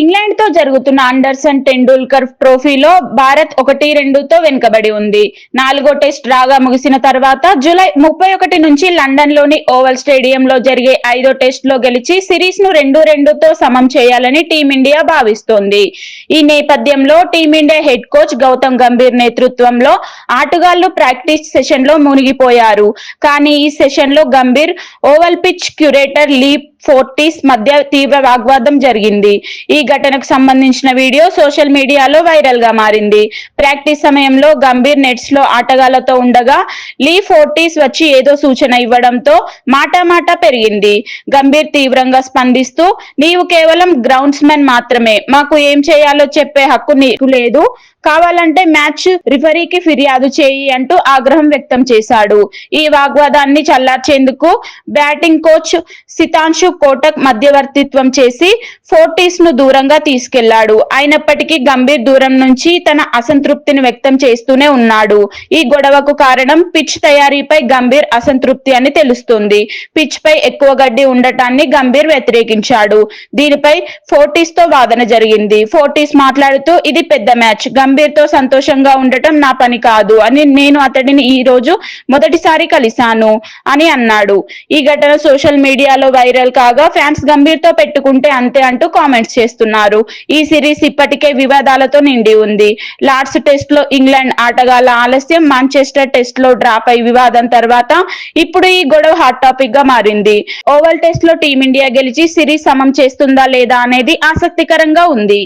ఇంగ్లాండ్తో జరుగుతున్న అండర్సన్ టెండూల్కర్ ట్రోఫీలో భారత్ ఒకటి రెండుతో వెనుకబడి ఉంది. నాలుగో టెస్ట్ రాగా ముగిసిన తర్వాత జూలై ముప్పై ఒకటి నుంచి లండన్లోని ఓవల్ స్టేడియంలో జరిగే ఐదో టెస్ట్లో గెలిచి సిరీస్ను రెండు రెండుతో సమం చేయాలని టీమిండియా భావిస్తోంది. ఈ నేపథ్యంలో team India head coach Gautam Gambhir నేతృత్వంలో ఆటగాళ్ళు ప్రాక్టీస్ సెషన్లో మునిగిపోయారు. కానీ ఈ సెషన్లో Gambhir Oval pitch curator Lee Fortis మధ్య తీవ్ర వాగ్వాదం జరిగింది. ఈ ఘటనకు సంబంధించిన వీడియో సోషల్ మీడియాలో వైరల్గా మారింది. ప్రాక్టీస్ సమయంలో గంభీర్ నెట్స్లో ఆటగాళ్ళతో ఉండగా లీ ఫోర్టీస్ వచ్చి ఏదో సూచన ఇవ్వడంతో మాటామాట పెరిగింది. గంభీర్ తీవ్రంగా స్పందిస్తూ నీవు కేవలం గ్రౌండ్స్ మెన్ మాత్రమే. మాకు ఏం చేయాలో చెప్పే హక్కు నీకు లేదు. కావాలంటే మ్యాచ్ రిఫరీకి ఫిర్యాదు చేయి అంటూ ఆగ్రహం వ్యక్తం చేశాడు. ఈ వాగ్వాదాన్ని చల్లార్చేందుకు బ్యాటింగ్ కోచ్ సితాంశు కోటక్ మధ్యవర్తిత్వం చేసి ఫోర్టీస్ను దూరంగా తీసుకెళ్ళాడు. అయినప్పటికీ గంభీర్ దూరం నుంచి తన అసంతృప్తిని వ్యక్తం చేస్తూనే ఉన్నాడు. ఈ గొడవకు కారణం పిచ్ తయారీపై గంభీర్ అసంతృప్తి అని తెలుస్తుంది. పిచ్ పై ఎక్కువ గడ్డి ఉండటాన్ని గంభీర్ వ్యతిరేకించాడు. దీనిపై ఫోర్టీస్తో వాదన జరిగింది. ఫోర్టీస్ మాట్లాడుతూ ఇది పెద్ద మ్యాచ్. గంభీర్తో సంతోషంగా ఉండటం నా పని కాదు అని నేను అతడిని ఈ రోజు మొదటిసారి కలిశాను అని అన్నాడు. ఈ ఘటన సోషల్ మీడియాలో వైరల్ కాగా ఫ్యాన్స్ గంభీర్తో పెట్టుకుంటే అంతే అంటూ కామెంట్స్ చేస్తున్నారు. ఈ సిరీస్ ఇప్పటికే వివాదాలతో నిండి ఉంది. లార్డ్స్ టెస్ట్లో ఇంగ్లాండ్ ఆటగాళ్ళ ఆలస్యం మాంచెస్టర్ టెస్ట్లో డ్రాప్ అయి వివాదం తర్వాత ఇప్పుడు ఈ గొడవ హాట్ టాపిక్గా మారింది. ఓవల్ టెస్ట్లో టీమిండియా గెలిచి సిరీస్ సమం చేస్తుందా లేదా అనేది ఆసక్తికరంగా ఉంది.